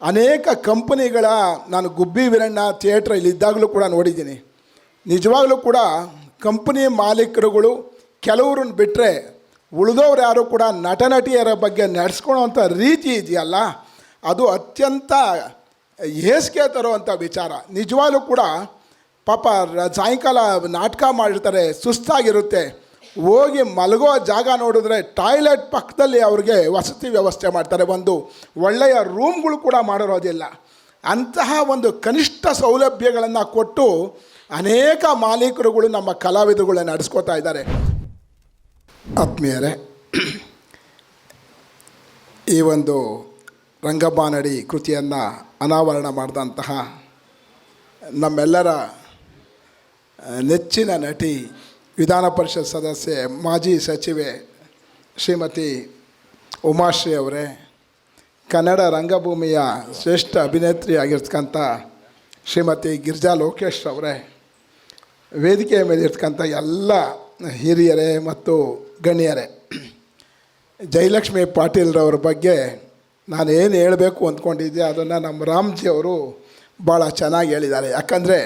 ಅನೇಕ ಕಂಪನಿಗಳ ನಾನು ಗುಬ್ಬಿ ವೀರಣ್ಣ ಥಿಯೇಟ್ರಲ್ಲಿ ಇದ್ದಾಗಲೂ ಕೂಡ ನೋಡಿದ್ದೀನಿ. ನಿಜವಾಗಲೂ ಕೂಡ ಕಂಪನಿ ಮಾಲೀಕರುಗಳು ಕೆಲವ್ರನ್ನ ಬಿಟ್ಟರೆ ಉಳಿದವ್ರು ಯಾರು ಕೂಡ ನಟ ನಟಿಯರ ಬಗ್ಗೆ ನಡೆಸ್ಕೊಳ್ಳೋವಂಥ ರೀತಿ ಇದೆಯಲ್ಲ, ಅದು ಅತ್ಯಂತ ಹೇಸಿಗೆ ತರುವಂಥ ವಿಚಾರ. ನಿಜವಾಗಲೂ ಕೂಡ ಪಾಪ ಸಾಯಂಕಾಲ ನಾಟಕ ಮಾಡಿರ್ತಾರೆ, ಸುಸ್ತಾಗಿರುತ್ತೆ. ಹೋಗಿ ಮಲಗೋ ಜಾಗ ನೋಡಿದ್ರೆ ಟಾಯ್ಲೆಟ್ ಪಕ್ಕದಲ್ಲಿ ಅವ್ರಿಗೆ ವಸತಿ ವ್ಯವಸ್ಥೆ ಮಾಡ್ತಾರೆ. ಒಂದು ಒಳ್ಳೆಯ ರೂಮ್ಗಳು ಕೂಡ ಮಾಡಿರೋದಿಲ್ಲ ಅಂತಹ ಒಂದು ಕನಿಷ್ಠ ಸೌಲಭ್ಯಗಳನ್ನು ಕೊಟ್ಟು ಅನೇಕ ಮಾಲೀಕರುಗಳು ನಮ್ಮ ಕಲಾವಿದರುಗಳನ್ನ ನಡೆಸ್ಕೋತಾ ಇದ್ದಾರೆ. ಆತ್ಮೀಯರೇ, ಈ ಒಂದು ರಂಗಬಾನಡಿ ಕೃತಿಯನ್ನು ಅನಾವರಣ ಮಾಡಿದಂತಹ ನಮ್ಮೆಲ್ಲರ ನೆಚ್ಚಿನ ನಟಿ ವಿಧಾನ ಪರಿಷತ್ ಸದಸ್ಯೆ, ಮಾಜಿ ಸಚಿವೆ ಶ್ರೀಮತಿ ಉಮಾಶ್ರೀ ಅವರೇ, ಕನ್ನಡ ರಂಗಭೂಮಿಯ ಶ್ರೇಷ್ಠ ಅಭಿನೇತ್ರಿ ಆಗಿರ್ತಕ್ಕಂಥ ಶ್ರೀಮತಿ ಗಿರಿಜಾ ಲೋಕೇಶ್ ಅವರೇ, ವೇದಿಕೆಯ ಮೇಲೆ ಇರ್ತಕ್ಕಂಥ ಎಲ್ಲ ಹಿರಿಯರೇ ಮತ್ತು ಗಣ್ಯರೇ, ಜಯಲಕ್ಷ್ಮಿ ಪಾಟೀಲ್ರವ್ರ ಬಗ್ಗೆ ನಾನು ಏನು ಹೇಳಬೇಕು ಅಂದ್ಕೊಂಡಿದ್ದೆ, ಅದನ್ನು ನಮ್ಮ ರಾಮ್ಜಿ ಅವರು ಭಾಳ ಚೆನ್ನಾಗಿ ಹೇಳಿದ್ದಾರೆ. ಯಾಕಂದರೆ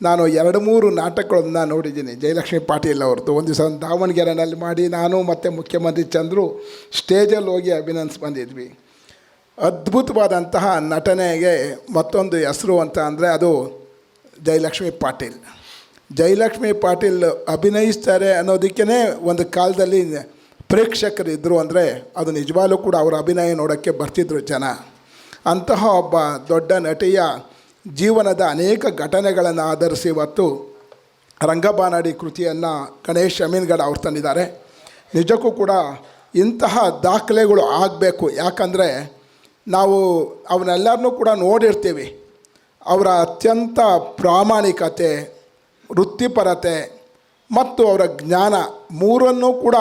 ನಾನು ಎರಡು ಮೂರು ನಾಟಕಗಳನ್ನು ನೋಡಿದ್ದೀನಿ. ಜಯಲಕ್ಷ್ಮಿ ಪಾಟೀಲ್ ಅವ್ರದ್ದು. ಒಂದು ದಿವಸ ದಾವಣಗೆರೆನಲ್ಲಿ ಮಾಡಿ ನಾನು ಮತ್ತು ಮುಖ್ಯಮಂತ್ರಿ ಚಂದ್ರು ಸ್ಟೇಜಲ್ಲಿ ಹೋಗಿ ಅಭಿನಂದಿಸಿ ಬಂದಿದ್ವಿ. ಅದ್ಭುತವಾದಂತಹ ನಟನೆಗೆ ಮತ್ತೊಂದು ಹೆಸರು ಅಂತ ಅಂದರೆ ಅದು ಜಯಲಕ್ಷ್ಮಿ ಪಾಟೀಲ್. ಜಯಲಕ್ಷ್ಮಿ ಪಾಟೀಲ್ ಅಭಿನಯಿಸ್ತಾರೆ ಅನ್ನೋದಕ್ಕೇ ಒಂದು ಕಾಲದಲ್ಲಿ ಪ್ರೇಕ್ಷಕರು ಇದ್ದರು ಅಂದರೆ ಅದು ನಿಜವಾಗ್ಲೂ ಕೂಡ ಅವರ ಅಭಿನಯ ನೋಡೋಕ್ಕೆ ಬರ್ತಿದ್ರು ಜನ. ಅಂತಹ ಒಬ್ಬ ದೊಡ್ಡ ನಟಿಯ ಜೀವನದ ಅನೇಕ ಘಟನೆಗಳನ್ನು ಆಧರಿಸಿ ಇವತ್ತು ರಂಗಬಾನಾಡಿ ಕೃತಿಯನ್ನು ಗಣೇಶ್ ಅಮೀನ್ಗಡ ಅವ್ರು ತಂದಿದ್ದಾರೆ. ನಿಜಕ್ಕೂ ಕೂಡ ಇಂತಹ ದಾಖಲೆಗಳು ಆಗಬೇಕು. ಯಾಕಂದರೆ ನಾವು ಅವನ್ನೆಲ್ಲರನ್ನೂ ಕೂಡ ನೋಡಿರ್ತೀವಿ. ಅವರ ಅತ್ಯಂತ ಪ್ರಾಮಾಣಿಕತೆ, ವೃತ್ತಿಪರತೆ ಮತ್ತು ಅವರ ಜ್ಞಾನ ಮೂರನ್ನೂ ಕೂಡ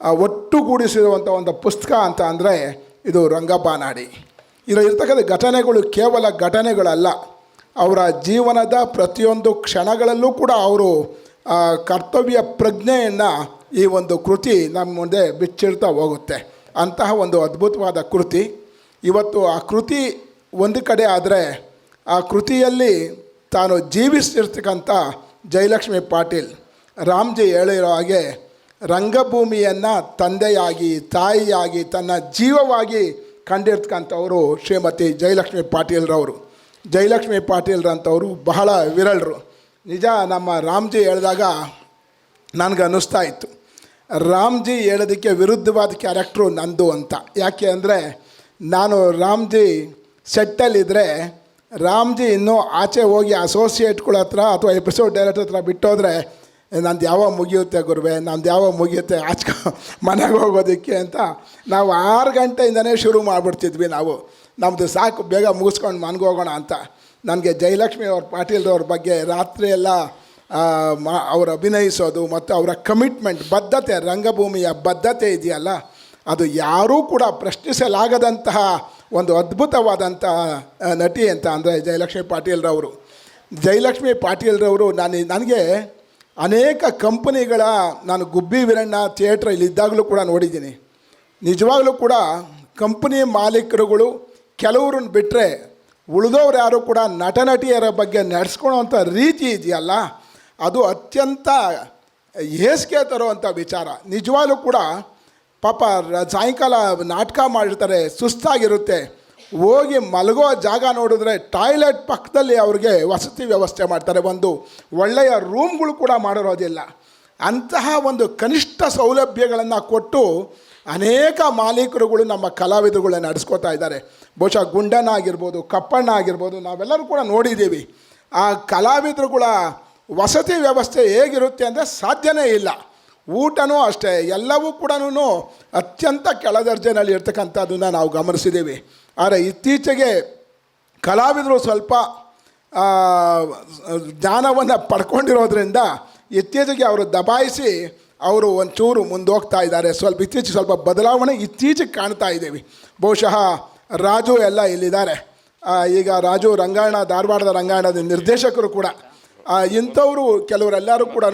ಒಟ್ಟುಗೂಡಿಸಿರುವಂಥ ಒಂದು ಪುಸ್ತಕ ಅಂತ ಅಂದರೆ ಇದು ರಂಗಬಾನಾಡಿ. ಇರ್ತಕ್ಕಂಥ ಘಟನೆಗಳು ಕೇವಲ ಘಟನೆಗಳಲ್ಲ. ಅವರ ಜೀವನದ ಪ್ರತಿಯೊಂದು ಕ್ಷಣಗಳಲ್ಲೂ ಕೂಡ ಅವರು ಕರ್ತವ್ಯ ಪ್ರಜ್ಞೆಯನ್ನು ಈ ಒಂದು ಕೃತಿ ನಮ್ಮ ಮುಂದೆ ಬಿಚ್ಚಿಡ್ತಾ ಹೋಗುತ್ತೆ. ಅಂತಹ ಒಂದು ಅದ್ಭುತವಾದ ಕೃತಿ. ಇವತ್ತು ಆ ಕೃತಿ ಒಂದು ಕಡೆ ಆದರೆ ಆ ಕೃತಿಯಲ್ಲಿ ತಾನು ಜೀವಿಸ್ತಿರ್ತಕ್ಕಂಥ ಜಯಲಕ್ಷ್ಮಿ ಪಾಟೀಲ್, ರಾಮ್ಜಿ ಹೇಳಿರೋ ಹಾಗೆ ರಂಗಭೂಮಿಯನ್ನು ತಂದೆಯಾಗಿ, ತಾಯಿಯಾಗಿ, ತನ್ನ ಜೀವವಾಗಿ ಕಂಡಿರ್ತಕ್ಕಂಥವರು ಶ್ರೀಮತಿ ಜಯಲಕ್ಷ್ಮಿ ಪಾಟೀಲ್ರವರು. ಜಯಲಕ್ಷ್ಮಿ ಪಾಟೀಲ್ರಂಥವರು ಬಹಳ ವಿರಳರು. ನಿಜ ನಮ್ಮ ರಾಮ್ಜಿ ಹೇಳಿದಾಗ ನನಗೆ ಅನ್ನಿಸ್ತಾ ಇತ್ತು. ರಾಮ್ಜಿ ಹೇಳೋದಕ್ಕೆ ವಿರುದ್ಧವಾದ ಕ್ಯಾರೆಕ್ಟ್ರು ನಂದು ಅಂತ. ಯಾಕೆ ಅಂದರೆ ನಾನು ರಾಮ್ಜಿ ಸೆಟ್ಟಲ್ಲಿದ್ದರೆ ರಾಮ್ಜಿ ಇನ್ನೂ ಆಚೆ ಹೋಗಿ ಅಸೋಸಿಯೇಟ್ಗಳ ಹತ್ರ ಅಥವಾ ಎಪಿಸೋಡ್ ಡೈರೆಕ್ಟರ್ ಹತ್ರ ಬಿಟ್ಟೋದ್ರೆ ನಂದು ಯಾವಾಗ ಮುಗಿಯುತ್ತೆ ಗುರುವೆ ನಂದು ಯಾವಾಗ ಮುಗಿಯುತ್ತೆ, ಆಚೆ ಮನೆಗೆ ಹೋಗೋದಕ್ಕೆ ಅಂತ ನಾವು ಆರು ಗಂಟೆಯಿಂದನೇ ಶುರು ಮಾಡಿಬಿಡ್ತಿದ್ವಿ ನಾವು. ನಮ್ಮದು ಸಾಕು, ಬೇಗ ಮುಗಿಸ್ಕೊಂಡು ಮನೆಗೆ ಹೋಗೋಣ ಅಂತ. ನನಗೆ ಜಯಲಕ್ಷ್ಮಿ ಅವ್ರ ಪಾಟೀಲ್ರವ್ರ ಬಗ್ಗೆ ರಾತ್ರಿ ಎಲ್ಲ ಅವ್ರು ಅಭಿನಯಿಸೋದು ಮತ್ತು ಅವರ ಕಮಿಟ್ಮೆಂಟ್ ಬದ್ಧತೆ, ರಂಗಭೂಮಿಯ ಬದ್ಧತೆ ಇದೆಯಲ್ಲ, ಅದು ಯಾರೂ ಕೂಡ ಪ್ರಶ್ನಿಸಲಾಗದಂತಹ ಒಂದು ಅದ್ಭುತವಾದಂತಹ ನಟಿ ಅಂತ ಅಂದರೆ ಜಯಲಕ್ಷ್ಮಿ ಪಾಟೀಲ್ರವರು. ಜಯಲಕ್ಷ್ಮಿ ಪಾಟೀಲ್ರವರು, ನಾನು ನನಗೆ ಅನೇಕ ಕಂಪನಿಗಳ ನಾನು ಗುಬ್ಬಿ ವೀರಣ್ಣ ಥಿಯೇಟ್ರಲ್ಲಿ ಇದ್ದಾಗಲೂ ಕೂಡ ನೋಡಿದ್ದೀನಿ. ನಿಜವಾಗಲೂ ಕೂಡ ಕಂಪನಿ ಮಾಲೀಕರುಗಳು ಕೆಲವ್ರನ್ನ ಬಿಟ್ಟರೆ ಉಳಿದವ್ರು ಯಾರು ಕೂಡ ನಟ ನಟಿಯರ ಬಗ್ಗೆ ನಡೆಸ್ಕೊಳ್ಳೋವಂಥ ರೀತಿ ಇದೆಯಲ್ಲ? ಅದು ಅತ್ಯಂತ ಹೇಸಿಗೆ ತರುವಂಥ ವಿಚಾರ. ನಿಜವಾಗಲೂ ಕೂಡ ಪಾಪ ಸಾಯಂಕಾಲ ನಾಟಕ ಮಾಡಿರ್ತಾರೆ, ಸುಸ್ತಾಗಿರುತ್ತೆ. ಹೋಗಿ ಮಲಗೋ ಜಾಗ ನೋಡಿದ್ರೆ ಟಾಯ್ಲೆಟ್ ಪಕ್ಕದಲ್ಲಿ ಅವ್ರಿಗೆ ವಸತಿ ವ್ಯವಸ್ಥೆ ಮಾಡ್ತಾರೆ. ಒಂದು ಒಳ್ಳೆಯ ರೂಮ್ಗಳು ಕೂಡ ಮಾಡಿರೋದಿಲ್ಲ. ಅಂತಹ ಒಂದು ಕನಿಷ್ಠ ಸೌಲಭ್ಯಗಳನ್ನು ಕೊಟ್ಟು ಅನೇಕ ಮಾಲೀಕರುಗಳು ನಮ್ಮ ಕಲಾವಿದರುಗಳನ್ನ ನಡೆಸ್ಕೋತಾ ಇದ್ದಾರೆ. ಬಹುಶಃ ಗುಂಡನ ಆಗಿರ್ಬೋದು, ಕಪ್ಪಣ್ಣ ಆಗಿರ್ಬೋದು, ನಾವೆಲ್ಲರೂ ಕೂಡ ನೋಡಿದ್ದೀವಿ. ಆ ಕಲಾವಿದರುಗಳ ವಸತಿ ವ್ಯವಸ್ಥೆ ಹೇಗಿರುತ್ತೆ ಅಂದರೆ ಸಾಧ್ಯನೇ ಇಲ್ಲ. ಊಟನೂ ಅಷ್ಟೇ, ಎಲ್ಲವೂ ಕೂಡ ಅತ್ಯಂತ ಕೆಳದರ್ಜೆನಲ್ಲಿ ಇರ್ತಕ್ಕಂಥದ್ದನ್ನು ನಾವು ಗಮನಿಸಿದ್ದೀವಿ. ಆದರೆ ಇತ್ತೀಚೆಗೆ ಕಲಾವಿದರು ಸ್ವಲ್ಪ ಜ್ಞಾನವನ್ನು ಪಡ್ಕೊಂಡಿರೋದ್ರಿಂದ ಇತ್ತೀಚೆಗೆ ಅವರು ದಬಾಯಿಸಿ ಅವರು ಒಂಚೂರು ಮುಂದೋಗ್ತಾ ಇದ್ದಾರೆ. ಸ್ವಲ್ಪ ಇತ್ತೀಚೆಗೆ ಸ್ವಲ್ಪ ಬದಲಾವಣೆ ಇತ್ತೀಚೆಗೆ ಕಾಣ್ತಾ ಇದ್ದೀವಿ. ಬಹುಶಃ ರಾಜು ಎಲ್ಲ ಇಲ್ಲಿದ್ದಾರೆ. ಈಗ ರಾಜು ರಂಗಾಯಣ, ಧಾರವಾಡದ ರಂಗಾಯಣದ ನಿರ್ದೇಶಕರು ಕೂಡ. ಇಂಥವರು ಕೆಲವರೆಲ್ಲರೂ ಕೂಡ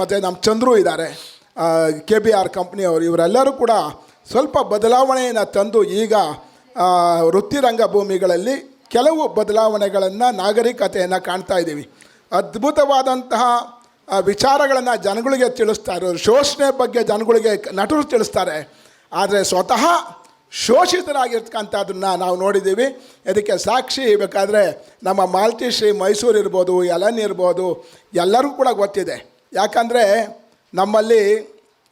ಮತ್ತು ನಮ್ಮ ಚಂದ್ರು ಇದ್ದಾರೆ. ಕೆ ಬಿ ಆರ್ ಕಂಪ್ನಿಯವರು ಇವರೆಲ್ಲರೂ ಕೂಡ ಸ್ವಲ್ಪ ಬದಲಾವಣೆಯನ್ನು ತಂದು ಈಗ ಆ, ವೃತ್ತಿ ರಂಗಭೂಮಿಗಳಲ್ಲಿ ಕೆಲವು ಬದಲಾವಣೆಗಳನ್ನು ನಾಗರಿಕತೆಯನ್ನು ಕಾಣ್ತಾ ಇದ್ದೀವಿ. ಅದ್ಭುತವಾದಂತಹ ವಿಚಾರಗಳನ್ನು ಜನಗಳಿಗೆ ತಿಳಿಸ್ತಾರೆ ಶೋಷಣೆ ಬಗ್ಗೆ ಜನಗಳಿಗೆ ನಟರು ತಿಳಿಸ್ತಾರೆ. ಆದರೆ ಸ್ವತಃ ಶೋಷಿತರಾಗಿರ್ತಕ್ಕಂಥದನ್ನು ನಾವು ನೋಡಿದ್ದೀವಿ. ಇದಕ್ಕೆ ಸಾಕ್ಷಿ ಬೇಕಾದರೆ ನಮ್ಮ ಮಾಲ್ತಿ ಶ್ರೀ ಮೈಸೂರು ಇರ್ಬೋದು ಎಲನ್ ಇರ್ಬೋದು ಎಲ್ಲರಿಗೂ ಕೂಡ ಗೊತ್ತಿದೆ. ಯಾಕಂದರೆ ನಮ್ಮಲ್ಲಿ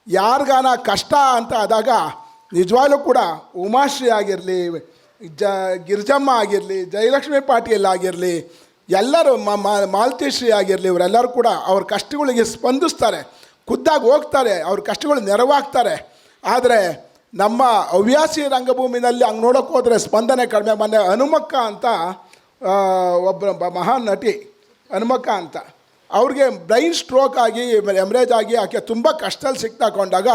ಯಾರಿಗಾನ ಕಷ್ಟ ಅಂತ ಆದಾಗ ನಿಜವಾಗ್ಲೂ ಕೂಡ ಉಮಾಶ್ರೀ ಆಗಿರಲಿ, ಜ, ಗಿರಿಜಮ್ಮ ಆಗಿರಲಿ, ಜಯಲಕ್ಷ್ಮಿ ಪಾಟೀಲ್ ಆಗಿರಲಿ, ಎಲ್ಲರೂ ಮಾಲತಿಶ್ರೀ ಆಗಿರಲಿ, ಇವರೆಲ್ಲರೂ ಕೂಡ ಅವ್ರ ಕಷ್ಟಗಳಿಗೆ ಸ್ಪಂದಿಸ್ತಾರೆ. ಖುದ್ದಾಗಿ ಹೋಗ್ತಾರೆ, ಅವ್ರ ಕಷ್ಟಗಳು ನೆರವಾಗ್ತಾರೆ. ಆದರೆ ನಮ್ಮ ಹವ್ಯಾಸಿ ರಂಗಭೂಮಿನಲ್ಲಿ ಹಂಗೆ ನೋಡೋಕೆ ಹೋದರೆ ಸ್ಪಂದನೆ ಕಡಿಮೆ. ಮೊನ್ನೆ ಹನುಮಕ್ಕ ಅಂತ ಒಬ್ಬ ಮಹಾನ್ ನಟಿ ಹನುಮಕ್ಕ ಅಂತ, ಅವ್ರಿಗೆ ಬ್ರೈನ್ ಸ್ಟ್ರೋಕ್ ಆಗಿ ಎಮ್ರೇಜ್ ಆಗಿ ಆಕೆ ತುಂಬ ಕಷ್ಟದಲ್ಲಿ ಸಿಕ್ತಾಕೊಂಡಾಗ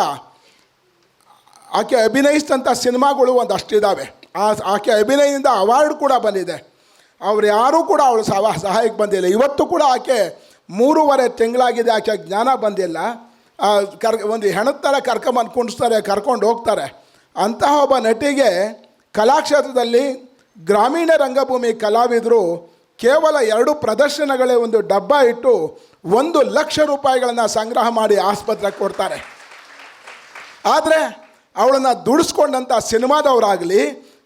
ಆಕೆ ಅಭಿನಯಿಸಿದಂಥ ಸಿನಿಮಾಗಳು ಒಂದಷ್ಟು ಇದ್ದಾವೆ. ಆ ಆಕೆ ಅಭಿನಯದಿಂದ ಅವಾರ್ಡ್ ಕೂಡ ಬಂದಿದೆ. ಅವ್ರು ಯಾರೂ ಕೂಡ ಅವಳು ಸಹ ಸಹಾಯಕ್ಕೆ ಬಂದಿಲ್ಲ. ಇವತ್ತು ಕೂಡ ಆಕೆ ಮೂರುವರೆ ತಿಂಗಳಾಗಿದೆ, ಆಕೆ ಜ್ಞಾನ ಬಂದಿಲ್ಲ. ಕರ್, ಒಂದು ಹೆಣದ ಥರ ಕರ್ಕೊಂಬಂದು ಕುಣಿಸ್ತಾರೆ ಕರ್ಕೊಂಡು ಹೋಗ್ತಾರೆ. ಅಂತಹ ಒಬ್ಬ ನಟಿಗೆ ಕಲಾಕ್ಷೇತ್ರದಲ್ಲಿ ಗ್ರಾಮೀಣ ರಂಗಭೂಮಿ ಕಲಾವಿದರು ಕೇವಲ ಎರಡು ಪ್ರದರ್ಶನಗಳೇ ಒಂದು ಡಬ್ಬ ಇಟ್ಟು ಒಂದು ಲಕ್ಷ ರೂಪಾಯಿಗಳನ್ನು ಸಂಗ್ರಹ ಮಾಡಿ ಆಸ್ಪತ್ರೆಗೆ ಕೊಡ್ತಾರೆ. ಆದರೆ ಅವಳನ್ನು ದುಡಿಸ್ಕೊಂಡಂಥ ಸಿನಿಮಾದವರಾಗಲಿ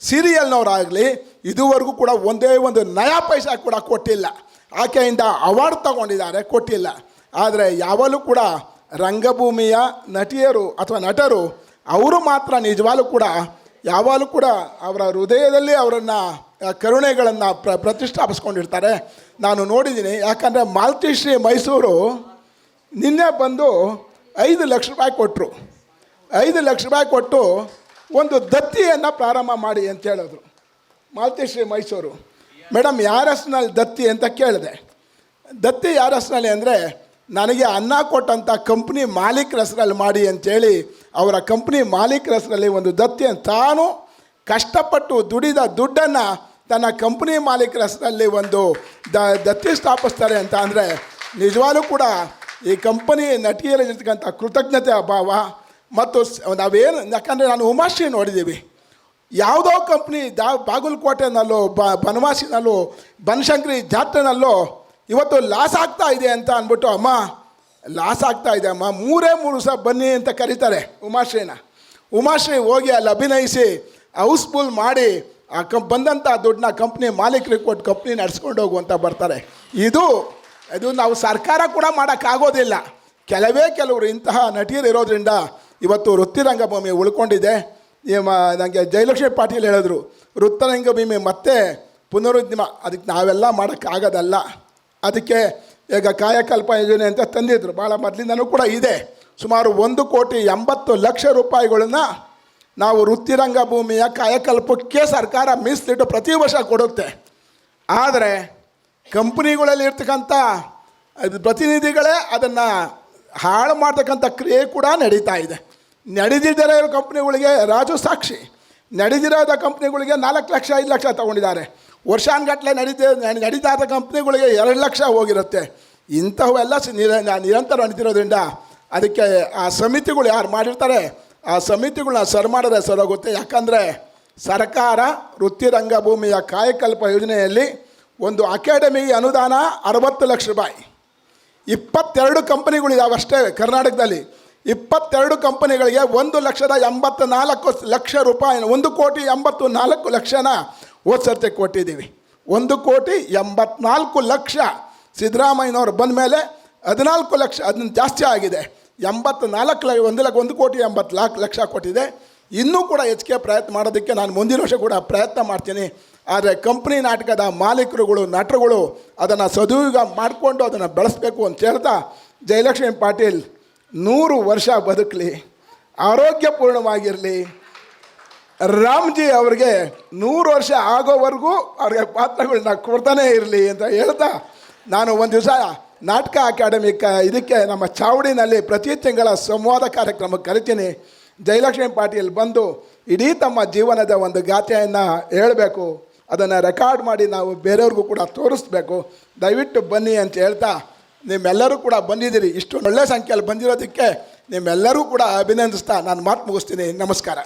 ಸೀರಿಯಲ್ನವರಾಗಲಿ ಇದುವರೆಗೂ ಕೂಡ ಒಂದೇ ಒಂದು ನಯಾ ಪೈಸಾ ಕೂಡ ಕೊಟ್ಟಿಲ್ಲ. ಆಕೆಯಿಂದ ಅವಾರ್ಡ್ ತಗೊಂಡಿದ್ದಾರೆ, ಕೊಟ್ಟಿಲ್ಲ. ಆದರೆ ಯಾವಾಗಲೂ ಕೂಡ ರಂಗಭೂಮಿಯ ನಟಿಯರು ಅಥವಾ ನಟರು, ಅವರು ಮಾತ್ರ ನಿಜವಾಗ್ಲೂ ಕೂಡ ಯಾವಾಗಲೂ ಕೂಡ ಅವರ ಹೃದಯದಲ್ಲಿ ಅವರನ್ನು ಕರುಣೆಗಳನ್ನು ಪ್ರ, ಪ್ರತಿಷ್ಠಾಪಿಸ್ಕೊಂಡಿರ್ತಾರೆ. ನಾನು ನೋಡಿದ್ದೀನಿ, ಯಾಕಂದರೆ ಮಾಲ್ತಿಶ್ರೀ ಮೈಸೂರು ನಿನ್ನೆ ಬಂದು ಐದು ಲಕ್ಷ ರೂಪಾಯಿ ಕೊಟ್ಟರು ಐದು ಲಕ್ಷ ರೂಪಾಯಿ ಕೊಟ್ಟು ಒಂದು ದತ್ತಿಯನ್ನು ಪ್ರಾರಂಭ ಮಾಡಿ ಅಂತ ಹೇಳಿದ್ರು. ಮಾಲ್ತೇಶ್ರೀ ಮೈಸೂರು. ಮೇಡಮ್ ಯಾರ ಹೆಸ್ರಿನಲ್ಲಿ ದತ್ತಿ ಅಂತ ಕೇಳಿದೆ. ದತ್ತಿ ಯಾರ ಹೆಸ್ರಿನಲ್ಲಿ ಅಂದರೆ ನನಗೆ ಅನ್ನ ಕೊಟ್ಟಂಥ ಕಂಪ್ನಿ ಮಾಲೀಕರ ಹೆಸರಲ್ಲಿ ಮಾಡಿ ಅಂತೇಳಿ ಅವರ ಕಂಪ್ನಿ ಮಾಲೀಕರ ಹೆಸ್ರಲ್ಲಿ ಒಂದು ದತ್ತಿ ತಾನು ಕಷ್ಟಪಟ್ಟು ದುಡಿದ ದುಡ್ಡನ್ನು ತನ್ನ ಕಂಪ್ನಿ ಮಾಲೀಕರ ಹೆಸರಲ್ಲಿ ಒಂದು ದ ದತ್ತಿ ಸ್ಥಾಪಿಸ್ತಾರೆ ಅಂತ ಅಂದರೆ ನಿಜವಾಗ್ಲೂ ಕೂಡ ಈ ಕಂಪನಿ ನಟಿಯರಿರ್ತಕ್ಕಂಥ ಕೃತಜ್ಞತೆ ಅಭಾವ ಮತ್ತು ನಾವೇನು ಯಾಕಂದರೆ ನಾನು ಉಮಾಶ್ರೀ ನೋಡಿದ್ದೀವಿ. ಯಾವುದೋ ಕಂಪ್ನಿ ದಾ ಬಾಗಲಕೋಟೆನಲ್ಲೋ ಬನವಾಸಿನಲ್ಲೋ, ಬನಶಂಕರಿ ಜಾತ್ರೆನಲ್ಲೋ, ಇವತ್ತು ಲಾಸ್ ಆಗ್ತಾ ಇದೆ ಅಂತ ಅಂದ್ಬಿಟ್ಟು, ಅಮ್ಮ, ಲಾಸ್ ಆಗ್ತಾ ಇದೆ, ಅಮ್ಮ, ಮೂರೇ ಮೂರು ಸಹ ಬನ್ನಿ ಅಂತ ಕರೀತಾರೆ ಉಮಾಶ್ರೀನ. ಉಮಾಶ್ರೀ ಹೋಗಿ ಅಲ್ಲಿ ಅಭಿನಯಿಸಿ, ಹೌಸ್ಫುಲ್ ಮಾಡಿ, ಆ ಕಂ ಬಂದಂಥ ದುಡ್ಡನ್ನ ಕಂಪ್ನಿ ಮಾಲೀಕರಿಗೆ ಕೊಟ್ಟು ಕಂಪ್ನಿ ನಡೆಸ್ಕೊಂಡು ಹೋಗುವಂತ ಬರ್ತಾರೆ. ಇದು ಇದು ನಾವು ಸರ್ಕಾರ ಕೂಡ ಮಾಡೋಕ್ಕಾಗೋದಿಲ್ಲ. ಕೆಲವೇ ಕೆಲವರು ಇಂತಹ ನಟಿಯರು ಇರೋದ್ರಿಂದ ಇವತ್ತು ವೃತ್ತಿ ರಂಗಭೂಮಿ ಉಳ್ಕೊಂಡಿದೆ ನನಗೆ ಜಯಲಕ್ಷ್ಮಿ ಪಾಟೀಲ್ ಹೇಳಿದ್ರು ವೃತ್ತರಂಗಭೂಮಿ ಮತ್ತೆ ಪುನರುದ್ಯಮ ಅದಕ್ಕೆ ನಾವೆಲ್ಲ ಮಾಡೋಕ್ಕಾಗೋದಲ್ಲ. ಅದಕ್ಕೆ ಈಗ ಕಾಯಕಲ್ಪ ಯೋಜನೆ ಅಂತ ತಂದಿದ್ರು. ಭಾಳ ಮೊದಲಿಂದನೂ ಕೂಡ ಇದೆ. ಸುಮಾರು ಒಂದು ಕೋಟಿ ಎಂಬತ್ತು ಲಕ್ಷ ರೂಪಾಯಿಗಳನ್ನ ನಾವು ವೃತ್ತಿರಂಗಭೂಮಿಯ ಕಾಯಕಲ್ಪಕ್ಕೆ ಸರ್ಕಾರ ಮೀಸಲಿಟ್ಟು ಪ್ರತಿ ವರ್ಷ ಕೊಡುತ್ತೆ. ಆದರೆ ಕಂಪ್ನಿಗಳಲ್ಲಿ ಇರ್ತಕ್ಕಂಥ ಪ್ರತಿನಿಧಿಗಳೇ ಅದನ್ನು ಹಾಳು ಮಾಡ್ತಕ್ಕಂಥ ಕ್ರಿಯೆ ಕೂಡ ನಡೀತಾ ಇದೆ. ನಡೆದಿದ್ದರೆ ಕಂಪ್ನಿಗಳಿಗೆ ರಾಜು ಸಾಕ್ಷಿ. ನಡೆದಿರೋದ ಕಂಪ್ನಿಗಳಿಗೆ ನಾಲ್ಕು ಲಕ್ಷ, ಐದು ಲಕ್ಷ ತಗೊಂಡಿದ್ದಾರೆ. ವರ್ಷಾನ್ಗಟ್ಟಲೆ ನಡೀತಾ ನಡೀತಾ ಕಂಪ್ನಿಗಳಿಗೆ ಎರಡು ಲಕ್ಷ ಹೋಗಿರುತ್ತೆ. ಇಂಥವೆಲ್ಲ ನಿರ ನಿರಂತರ ನಡೀತಿರೋದ್ರಿಂದ ಅದಕ್ಕೆ ಆ ಸಮಿತಿಗಳು ಯಾರು ಮಾಡಿರ್ತಾರೆ, ಆ ಸಮಿತಿಗಳನ್ನ ಸರ್ ಮಾಡಿದ್ರೆ ಸರೋಗುತ್ತೆ ಯಾಕಂದರೆ ಸರ್ಕಾರ ವೃತ್ತಿ ರಂಗಭೂಮಿಯ ಕಾಯಕಲ್ಪ ಯೋಜನೆಯಲ್ಲಿ ಒಂದು ಅಕಾಡೆಮಿಗೆ ಅನುದಾನ ಅರವತ್ತು ಲಕ್ಷ ರೂಪಾಯಿ. ಇಪ್ಪತ್ತೆರಡು ಕಂಪನಿಗಳಿದಾವೆ ಅಷ್ಟೇ ಕರ್ನಾಟಕದಲ್ಲಿ. ಇಪ್ಪತ್ತೆರಡು ಕಂಪನಿಗಳಿಗೆ ಒಂದು ಲಕ್ಷದ ಎಂಬತ್ತ ನಾಲ್ಕು ಲಕ್ಷ ರೂಪಾಯಿನ ಒಂದು ಕೋಟಿ ಎಂಬತ್ತು ನಾಲ್ಕು ಲಕ್ಷನ ಸರ್ತಿ ಕೊಟ್ಟಿದ್ದೀವಿ. ಒಂದು ಕೋಟಿ ಎಂಬತ್ನಾಲ್ಕು ಲಕ್ಷ ಸಿದ್ದರಾಮಯ್ಯನವರು ಬಂದ ಮೇಲೆ ಹದಿನಾಲ್ಕು ಲಕ್ಷ, ಅದನ್ನ ಜಾಸ್ತಿ ಆಗಿದೆ. ಎಂಬತ್ತು ನಾಲ್ಕು ಲ ಒಂದು ಲಕ್ಷ, ಒಂದು ಕೋಟಿ ಎಂಬತ್ತು ಲಾಕ್ ಲಕ್ಷ ಕೊಟ್ಟಿದೆ. ಇನ್ನೂ ಕೂಡ ಹೆಚ್ಚಿಗೆ ಪ್ರಯತ್ನ ಮಾಡೋದಕ್ಕೆ ನಾನು ಮುಂದಿನ ವರ್ಷ ಕೂಡ ಪ್ರಯತ್ನ ಮಾಡ್ತೀನಿ. ಆದರೆ ಕಂಪ್ನಿ ನಾಟಕದ ಮಾಲೀಕರುಗಳು, ನಟರುಗಳು ಅದನ್ನು ಸದುಪಯೋಗ ಮಾಡಿಕೊಂಡು ಅದನ್ನು ಬೆಳೆಸಬೇಕು ಅಂತ ಹೇಳ್ತಾ ಜಯಲಕ್ಷ್ಮಿ ಪಾಟೀಲ್ ನೂರು ವರ್ಷ ಬದುಕಲಿ, ಆರೋಗ್ಯಪೂರ್ಣವಾಗಿರಲಿ, ರಾಮ್ಜಿ ಅವ್ರಿಗೆ ನೂರು ವರ್ಷ ಆಗೋವರೆಗೂ ಅವ್ರಿಗೆ ಪಾತ್ರಗಳನ್ನ ಕೊಡ್ತಾನೇ ಇರಲಿ ಅಂತ ಹೇಳ್ತಾ ನಾನು ಒಂದು ದಿವಸ ನಾಟಕ ಅಕಾಡೆಮಿ ಕ ಇದಕ್ಕೆ ನಮ್ಮ ಚಾವಡಿನಲ್ಲಿ ಪ್ರತಿ ತಿಂಗಳ ಸಂವಾದ ಕಾರ್ಯಕ್ರಮಕ್ಕೆ ಕರಿತೀನಿ. ಜಯಲಕ್ಷ್ಮಿ ಪಾಟೀಲ್ ಬಂದು ಇಡೀ ತಮ್ಮ ಜೀವನದ ಒಂದು ಗಾಥೆಯನ್ನು ಹೇಳಬೇಕು. ಅದನ್ನು ರೆಕಾರ್ಡ್ ಮಾಡಿ ನಾವು ಬೇರೆಯವ್ರಿಗೂ ಕೂಡ ತೋರಿಸ್ಬೇಕು. ದಯವಿಟ್ಟು ಬನ್ನಿ ಅಂತ ಹೇಳ್ತಾ ನಿಮ್ಮೆಲ್ಲರೂ ಕೂಡ ಬಂದಿದ್ದೀರಿ. ಇಷ್ಟು ಒಳ್ಳೆ ಸಂಖ್ಯೆಯಲ್ಲಿ ಬಂದಿರೋದಕ್ಕೆ ನಿಮ್ಮೆಲ್ಲರೂ ಕೂಡ ಅಭಿನಂದಿಸ್ತಾ ನಾನು ಮಾತು ಮುಗಿಸ್ತೀನಿ. ನಮಸ್ಕಾರ.